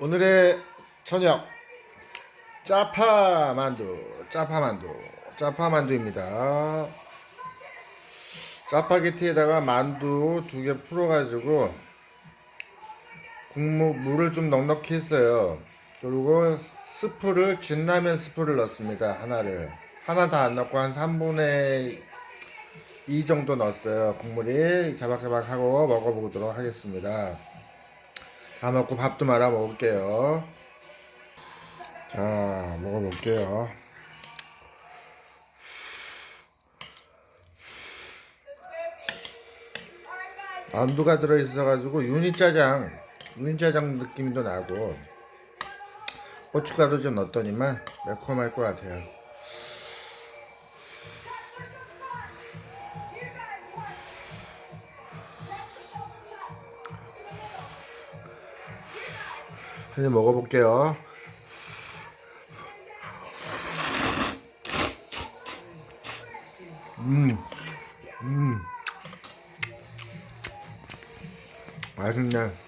오늘의 저녁 짜파 만두, 짜파 만두, 짜파 만두입니다. 짜파게티에다가 만두 두 개 풀어가지고 국물 물을 좀 넉넉히 했어요. 그리고 스프를 진라면 스프를 넣습니다. 하나를 하나 다 안 넣고 한 3분의 2 정도 넣었어요. 국물이 자박자박하고 먹어보도록 하겠습니다. 다 먹고 밥도 말아 먹을게요. 자, 먹어볼게요. 만두가 들어있어가지고 유니짜장, 유니짜장 느낌도 나고 고춧가루 좀 넣었더니만 매콤할 것 같아요. 한입 먹어볼게요. 음, 음, 맛있네.